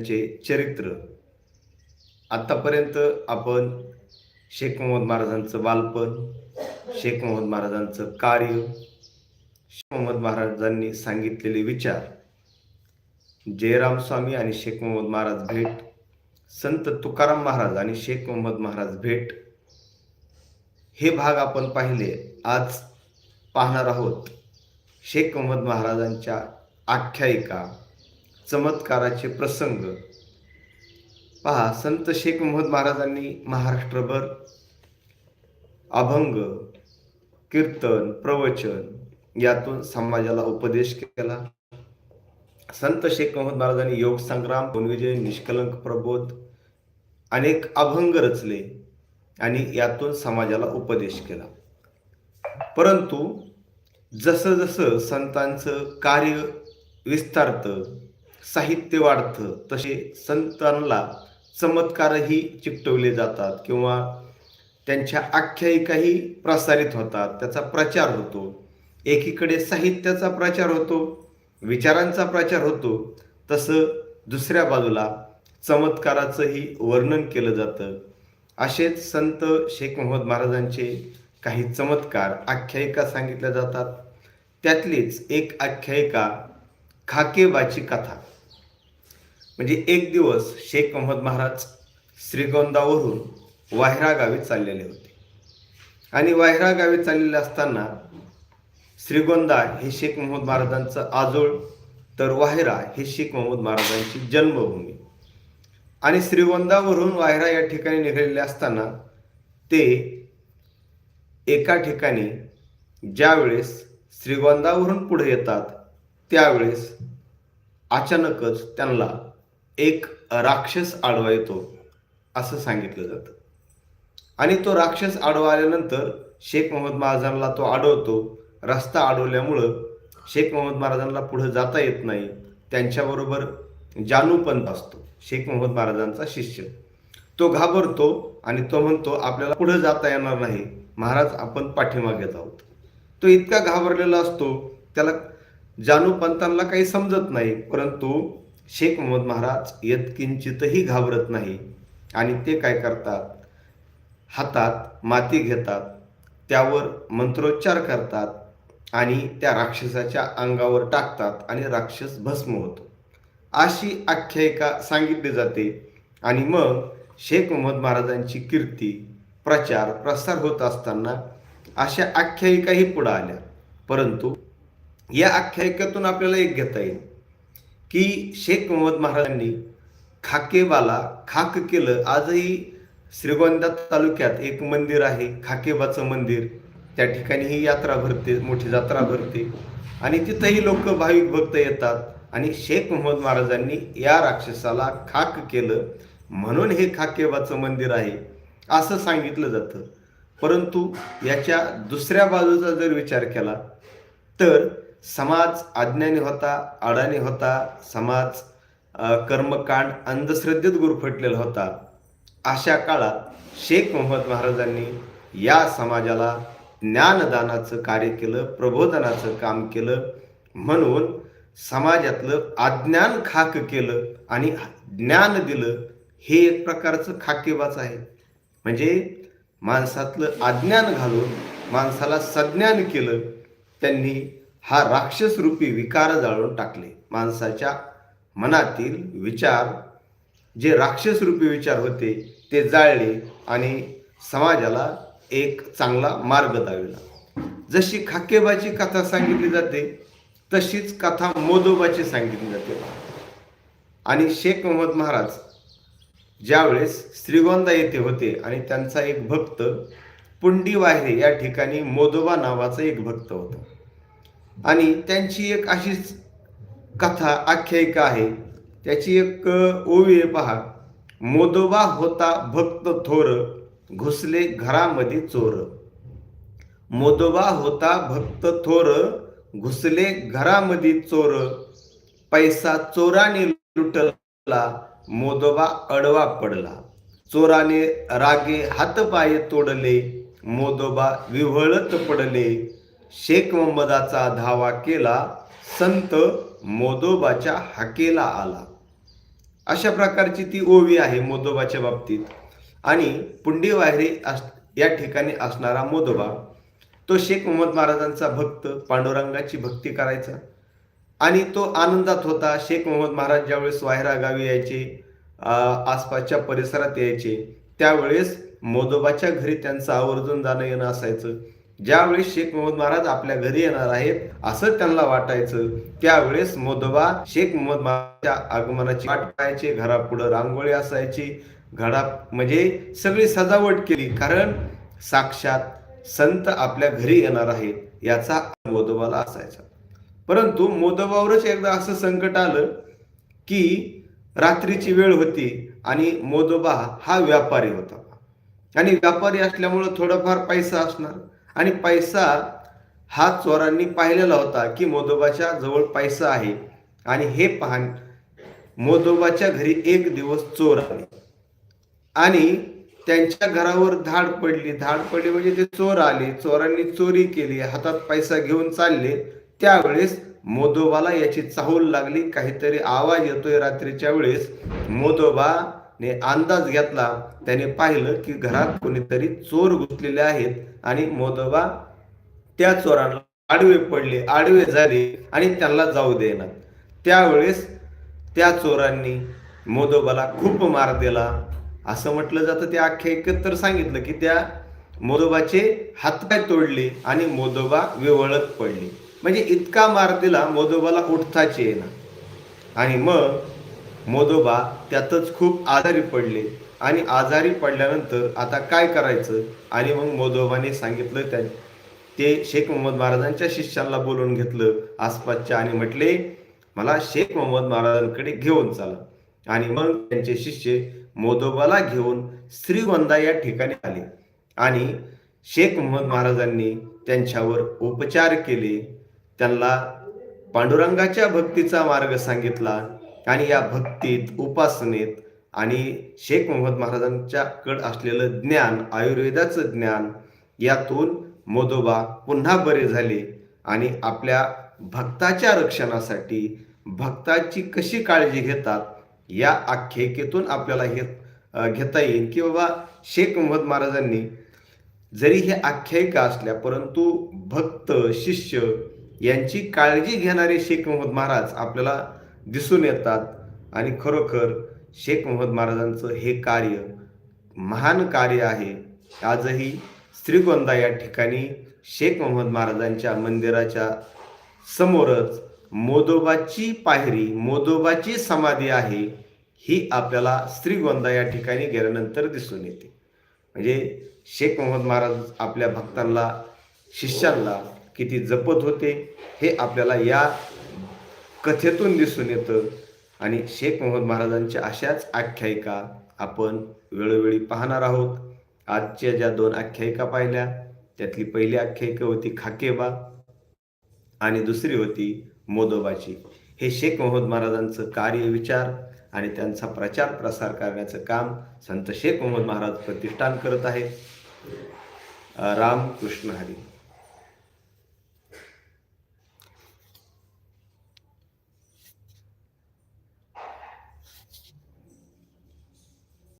त्यांचे चरित्र. आत्तापर्यंत आपण शेख मोहम्मद महाराजांचं बालपण शेख मोहम्मद महाराजांचं कार्य शेख मोहम्मद महाराजांनी सांगितलेले विचार जयराम स्वामी आणि शेख मोहम्मद महाराज भेट संत तुकाराम महाराज आणि शेख मोहम्मद महाराज भेट हे भाग आपण पाहिले आज पाहणार आहोत. शेख मोहम्मद महाराजांच्या आख्यायिका चमत्काराचे प्रसंग. पहा संत शेख मोहम्मद महाराजांनी महाराष्ट्रभर अभंग कीर्तन प्रवचन यातून समाजाला उपदेश केला. संत शेख मोहम्मद महाराजांनी योग संग्राम विजय निष्कलंक प्रबोध अनेक अभंग रचले आणि यातून समाजाला उपदेश केला. परंतु जसं जसं संतांचं कार्य विस्तारतं साहित्य वाढतं तसे संतांना चमत्कारही चिकटवले जातात किंवा त्यांच्या आख्यायिकाही प्रसारित होतात त्याचा प्रचार होतो. एकीकडे साहित्याचा प्रचार होतो विचारांचा प्रचार होतो तसं दुसऱ्या बाजूला चमत्काराचंही वर्णन केलं जातं. असेच संत शेख मोहम्मद महाराजांचे काही चमत्कार आख्यायिका सांगितल्या जातात. त्यातलीच एक आख्यायिका खाकेबाची कथा. म्हणजे एक दिवस शेख मोहम्मद महाराज श्रीगोंदावरून वायरा गावी चाललेले होते. आणि वायरा गावी चाललेले असताना श्रीगोंदा हे शेख मोहम्मद महाराजांचं आजोळ तर वायरा हे शेख मोहम्मद महाराजांची जन्मभूमी. आणि श्रीगोंदावरून वायरा या ठिकाणी निघालेले असताना ते एका ठिकाणी ज्यावेळेस श्रीगोंदावरून पुढे येतात त्यावेळेस अचानकच त्यांना एक राक्षस आडवा येतो असं सांगितलं जातं. आणि तो राक्षस आडवा आल्यानंतर शेख मोहम्मद महाराजांना तो अडवतो रस्ता अडवल्यामुळं शेख मोहम्मद महाराजांना पुढे जाता येत नाही. त्यांच्याबरोबर जानूपंत असतो शेख मोहम्मद महाराजांचा शिष्य. तो घाबरतो आणि तो म्हणतो आपल्याला पुढे जाता येणार नाही. महाराज आपण पाठीमागे आहोत तो इतका घाबरलेला असतो त्याला जानूपंतांना काही समजत नाही परंतु शेख मोहम्मद महाराज यत्किंचितही घाबरत नाही. आणि ते काय करतात? हातात माती घेतात त्यावर मंत्रोच्चार करतात आणि त्या राक्षसाच्या अंगावर टाकतात आणि राक्षस भस्म होतो. अशी आख्यायिका सांगितली जाते आणि मग शेख मोहम्मद महाराजांची कीर्ती प्रचार प्रसार होत असताना अशा आख्यायिकाही पुढं आल्या. परंतु या आख्यायिकेतून आपल्याला एक घेता येईल. की शेख मोहम्मद महाराजांनी खाकेबाला खाक केलं. आजही श्रीगोंदा तालुक्यात एक मंदिर आहे खाकेबाचं मंदिर. त्या ठिकाणी ही यात्रा भरते मोठी जत्रा भरते. आणि तिथंही लोक भाविक भक्त येतात. आणि शेख मोहम्मद महाराजांनी या राक्षसाला खाक केलं. म्हणून हे खाकेबाचं मंदिर आहे असं सांगितलं जातं. परंतु याच्या दुसऱ्या बाजूचा जर विचार केला तर समाज अज्ञानी होता अडाणी होता समाज कर्मकांड अंधश्रद्धेत गुरफटलेला होता. अशा काळात शेख मोहम्मद महाराजांनी या समाजाला ज्ञानदानाचं कार्य केलं प्रबोधनाचं काम केलं म्हणून समाजातलं अज्ञान खाक केलं आणि ज्ञान दिलं. हे एक प्रकारचं खाकेबाच आहे. म्हणजे माणसातलं अज्ञान घालून माणसाला सज्ञान केलं त्यांनी हा राक्षस रूपी विकार जाळून टाकले. माणसाच्या मनातील विचार जे राक्षस रूपी विचार होते ते जाळले आणि समाजाला एक चांगला मार्ग दाविला. जशी खाकेबाची कथा सांगितली जाते तशीच कथा मोदोबाची सांगितली जाते. आणि शेख मोहम्मद महाराज ज्यावेळेस श्रीगोंदा येथे होते आणि त्यांचा एक भक्त पुंडी वाहिरे या ठिकाणी मोदोबा नावाचा एक भक्त होता. आणि त्यांची एक अशीच कथा आख्यायिका आहे. त्याची एक ओवी आहे पहा. मोदोबा होता भक्त थोर घुसले घरामध्ये चोर. मोदोबा होता भक्त थोर घुसले घरामध्ये चोर. पैसा चोराने लुटला मोदोबा अडवा पडला. चोराने रागे हातपाय तोडले मोदोबा विव्हळत पडले. शेख मोहम्मदाचा धावा केला संत मोदोबाच्या हाकेला आला. अशा प्रकारची ती ओवी आहे मोदोबाच्या बाबतीत. आणि पुंडी वायरे अस या ठिकाणी असणारा मोदोबा तो शेख मोहम्मद महाराजांचा भक्त पांडुरंगाची भक्ती करायचा. आणि तो आनंदात होता. शेख मोहम्मद महाराज ज्यावेळेस वायरा गावी यायचे आसपासच्या परिसरात यायचे त्यावेळेस मोदोबाच्या घरी त्यांचं आवर्जून जाणं येणं असायचं. ज्यावेळेस शेख मोहम्मद महाराज आपल्या घरी येणार आहेत असं त्यांना वाटायचं. त्यावेळेस मोदोबा शेख मोहम्मद महाराजच्या आगमनाची वाट पाहायचे घरापुढं रांगोळी असायची घडा म्हणजे सगळी सजावट केली. कारण साक्षात संत आपल्या घरी येणार आहेत याचा मोदोबाला असायचा. परंतु मोदोबावरच एकदा असं संकट आलं की रात्रीची वेळ होती आणि मोदोबा हा व्यापारी होता. आणि व्यापारी असल्यामुळं थोडाफार पैसा असणार. आणि पैसा हा चोरांनी पाहिलेला होता की मोदोबाच्या जवळ पैसा आहे. आणि हे पाहण मोदोबाच्या घरी एक दिवस चोर आले. आणि त्यांच्या घरावर धाड पडली. धाड पडली म्हणजे ते चोर आले. चोरांनी चोरी केली. हातात पैसा घेऊन चालले. त्यावेळेस मोदोबाला याची चाहूल लागली. काहीतरी आवाज येतोय रात्रीच्या वेळेस. ने अंदाज घेतला. त्याने पाहिलं की घरात कोणीतरी चोर घुसलेले आहेत आणि मोदोबा त्या चोरांना आडवे पडले आडवे झाले आणि त्यांना जाऊ देणार त्यावेळेस त्या चोरांनी मोदोबाला खूप मार दिला. असं म्हटलं जातं त्या आख्यायिकेत तर सांगितलं की त्या मोदोबाचे हातपाय तोडले आणि मोदोबा विवळत पडले. म्हणजे इतका मार दिला मोदोबाला उठताच येईना. आणि मग मोदोबा त्यातच खूप आजारी पडले. आणि आजारी पडल्यानंतर आता काय करायचं? आणि मग मोदोबाने सांगितलं त्या ते शेख मोहम्मद महाराजांच्या शिष्यांना बोलवून घेतलं आसपासच्या आणि म्हटले मला शेख मोहम्मद महाराजांकडे घेऊन चला. आणि मग त्यांचे शिष्य मोदोबाला घेऊन श्रीगोंदा या ठिकाणी आले. आणि शेख मोहम्मद महाराजांनी त्यांच्यावर उपचार केले. त्यांना पांडुरंगाच्या भक्तीचा मार्ग सांगितला. आणि या भक्तीत उपासनेत आणि शेख मोहम्मद महाराजांच्याकडं असलेलं ज्ञान आयुर्वेदाचं ज्ञान यातून मोदोबा पुन्हा बरे झाले आणि आपल्या भक्ताच्या रक्षणासाठी भक्ताची कशी काळजी घेतात या आख्यायिकेतून आपल्याला हे घेता येईल की बाबा शेख मोहम्मद महाराजांनी जरी हे आख्यायिका असल्या परंतु भक्त शिष्य यांची काळजी घेणारे शेख मोहम्मद महाराज आपल्याला दिसून येतात आणि खरोखर शेख मोहम्मद महाराजांचं हे कार्य महान कार्य आहे. आजही श्रीगोंदा या ठिकाणी शेख मोहम्मद महाराजांच्या मंदिराच्या समोरच मोदोबाची पायरी मोदोबाची समाधी आहे ही आपल्याला श्रीगोंदा या ठिकाणी गेल्यानंतर दिसून येते. म्हणजे शेख मोहम्मद महाराज आपल्या भक्तांना शिष्यांना किती जपत होते हे आपल्याला या कथेतून दिसून येतं. आणि शेख मोहम्मद महाराजांच्या अशाच आख्यायिका आपण वेळोवेळी पाहणार आहोत. आजच्या ज्या दोन आख्यायिका पाहिल्या त्यातली पहिली आख्यायिका होती खाकेबा आणि दुसरी होती मोदोबाची. हे शेख मोहम्मद महाराजांचं कार्य विचार आणि त्यांचा प्रचार प्रसार करण्याचं काम संत शेख मोहम्मद महाराज प्रतिष्ठान करत आहे राम कृष्ण हरी.